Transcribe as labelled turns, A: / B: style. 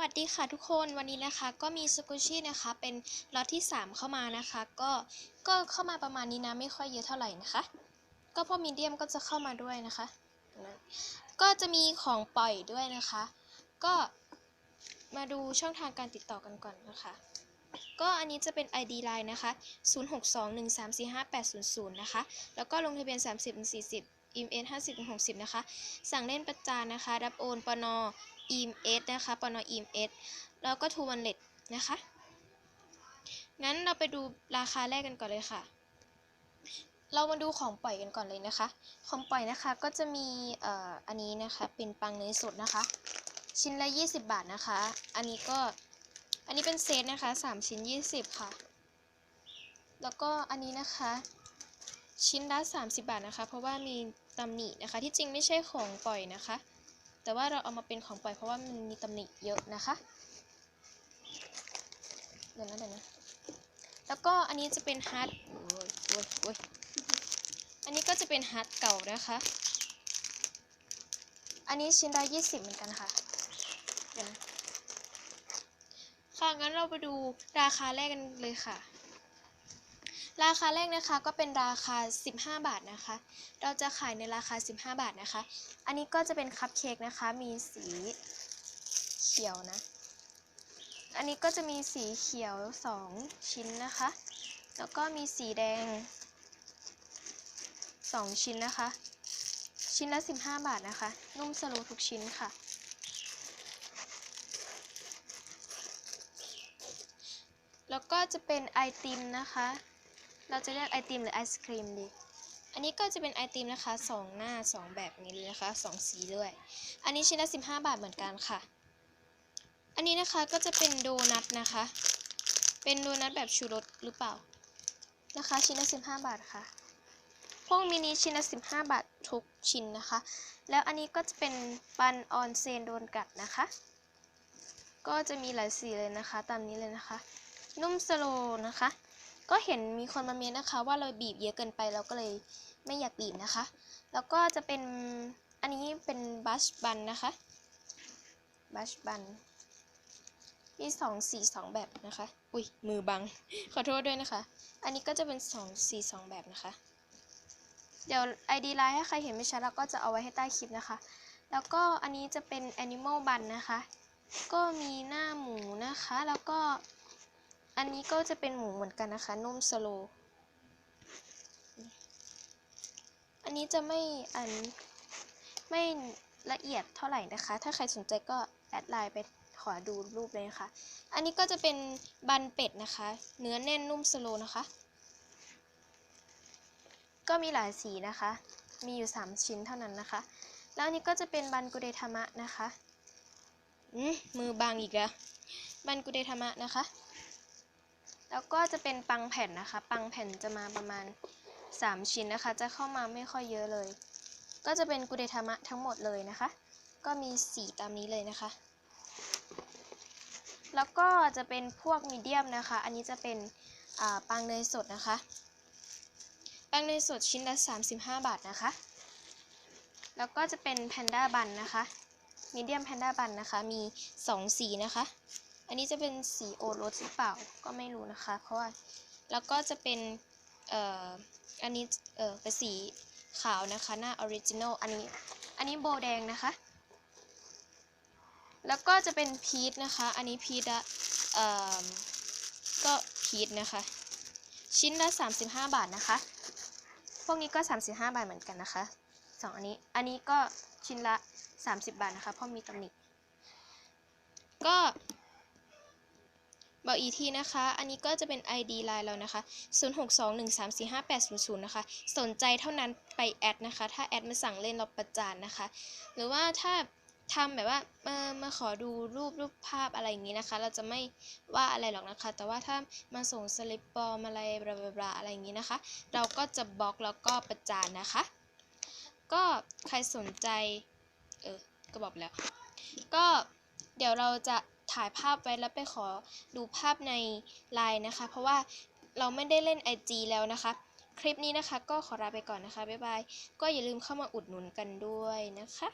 A: วัสดีค่ะทุกคนวันนี้นะคะก็มีสกุชี่นะคะเป็นล็อตที่ 3 เข้ามานะคะ ก็ก็เข้ามาประมาณนี้นะไม่ค่อยเยอะเท่าไหร่นะคะ ก็พวกมีเดียมก็จะเข้ามาด้วยนะคะ ก็จะมีของปล่อยด้วยนะคะ ก็มาดูช่องทางการติดต่อกันก่อนนะคะ ก็อันนี้จะเป็น ID Line นะคะ 0621345800 นะคะ แล้วก็ลงทะเบียน 30-40อิมเอส50-60 นะคะ สั่งเล่นประจานนะคะ รับโอนปน อิมเอสนะคะปนอิมเอสแล้วก็ทูวันเล็ตนะคะ งั้นเราไปดูราคาแรกกันก่อนเลยค่ะ เรามาดูของปล่อยกันก่อนเลยนะคะ ของปล่อยนะคะก็จะมีเอ่ออันนี้นะคะเป็นปังเนยสดนะคะ ชิ้นละ 20 บาทนะคะ อันนี้ก็อันนี้เป็นเซตนะคะ 3 ชิ้น 20 ค่ะ แล้วก็อันนี้นะคะชิ้นละ 30 บาทนะคะ เพราะว่ามีตำหนินะคะ ที่จริงไม่ใช่ของปล่อยนะคะ แต่ว่าเราเอามาเป็นของปล่อยเพราะว่ามันมีตำหนิเยอะนะคะ เดี๋ยวนะเดี๋ยวนะ แล้วก็อันนี้จะเป็นฮาร์ดโอ้ยโอ้ยโอ้ยอันนี้ก็จะเป็นฮาร์ดเก่านะคะ อันนี้ชิ้นละ20เหมือนกันค่ะ เดี๋ยวนะค่ะงั้นเราไปดูราคาแรกกันเลยค่ะ ราคาแรกนะคะก็เป็นราคา 15 บาทนะคะ เราจะขายในราคา 15 บาทนะคะ อันนี้ก็จะเป็นคัพเค้กนะคะ มีสีเขียวนะ อันนี้ก็จะมีสีเขียว 2 ชิ้นนะคะ แล้วก็มีสีแดง 2 ชิ้นนะคะ ชิ้นละ 15 บาทนะคะ นุ่มสโลทุกชิ้นค่ะแล้วก็จะเป็นไอติมนะคะ เราจะเรียกไอติมหรือไอศครีมดี อันนี้ก็จะเป็นไอติมนะคะสองหน้าสองแบบนี้เลยนะคะสองสีด้วย อันนี้ชิ้นละ 15 บาทเหมือนกันค่ะ อันนี้นะคะก็จะเป็นโดนัทนะคะ เป็นโดนัทแบบชูรสหรือเปล่า นะคะชิ้นละ 15 บาทค่ะ พวกมินิชิ้นละ 15 บาททุกชิ้นนะคะ แล้วอันนี้ก็จะเป็นปันออนเซนโดนกัดนะคะ ก็จะมีหลายสีเลยนะคะ ตามนี้เลยนะคะ นุ่มสโลว์นะคะ ก็เห็นมีคนมาเมนนะคะ ว่าเราบีบเยอะเกินไปเราก็เลยไม่อยากบีบนะคะ แล้วก็จะเป็นอันนี้เป็นบัชบันนะคะบัชบันมีสองสีสองแบบนะคะ อุ้ยมือบัง ขอโทษด้วยนะคะ อันนี้ก็จะเป็นสองสีสองแบบนะคะ เดี๋ยว ID ไลน์ถ้าใครเห็นไม่ชัดเราก็จะเอาไว้ให้ใต้คลิปนะคะ แล้วก็อันนี้จะเป็น Animal Bun นะคะ ก็มีหน้าหมูนะคะ แล้วก็ อันนี้ก็จะเป็นหมูเหมือนกันนะคะ นุ่มสโล อันนี้จะไม่อันไม่ละเอียดเท่าไหร่นะคะ ถ้าใครสนใจก็แอดไลน์ไปขอดูรูปเลยนะคะ อันนี้ก็จะเป็นบันเป็ดนะคะ เนื้อแน่นนุ่มสโลนะคะ ก็มีหลายสีนะคะ มีอยู่ 3 ชิ้นเท่านั้นนะคะ แล้วอันนี้ก็จะเป็นบันกุเดธรรมะนะคะ อืมมือบางอีกแล้ว บันกุเดธรรมะนะคะ แล้วก็จะเป็นปังแผ่นนะคะ ปังแผ่นจะมาประมาณ 3 ชิ้นนะคะ จะเข้ามาไม่ค่อยเยอะเลย ก็จะเป็นกุเดธรรมะทั้งหมดเลยนะคะ ก็มีสีตามนี้เลยนะคะ แล้วก็จะเป็นพวกมีเดียมนะคะ อันนี้จะเป็นปังเนยสดนะคะ ปังเนยสดชิ้นละ 35 บาทนะคะ แล้วก็จะเป็นแพนด้าบันนะคะมีเดียมแพนด้าบันนะคะ มี 2 สีนะคะ อันนี้จะเป็นสีโอรสหรือเปล่าก็ไม่รู้นะคะ เพราะว่าแล้วก็จะเป็นเอ่ออันนี้เอ่อเป็นสีขาวนะคะหน้าออริจินอลอันนี้อันนี้โบแดงนะคะ แล้วก็จะเป็นพีชนะคะ อันนี้พีชอะเอ่อก็พีชนะคะ ชิ้นละ 35 บาทนะคะ พวกนี้ก็ 35 บาทเหมือนกันนะคะสองอันนี้อันนี้ก็ชิ้นละ 30 บาทนะคะเพราะมีตำหนิก็ บอกอีกทีนะคะ อันนี้ก็จะเป็น ID ไลน์เรานะคะ 0621345800 นะคะ สนใจเท่านั้นไปแอดนะคะ ถ้าแอดมาสั่งเล่นเราประจานนะคะ หรือว่าถ้าทำแบบว่ามามาขอดูรูปรูปภาพอะไรอย่างนี้นะคะ เราจะไม่ว่าอะไรหรอกนะคะ แต่ว่าถ้ามาส่งสลิปปลอมอะไรบลาบลาอะไรอย่างนี้นะคะ เราก็จะบล็อกแล้วก็ประจานนะคะ ก็ใครสนใจ เออก็บอกแล้ว ก็เดี๋ยวเราจะ ถ่ายภาพไว้แล้วไปขอดูภาพในไลน์นะคะ เพราะว่าเราไม่ได้เล่น IG แล้วนะคะ คลิปนี้นะคะก็ขอลาไปก่อนนะคะ บ๊ายบาย ก็อย่าลืมเข้ามาอุดหนุนกันด้วยนะคะ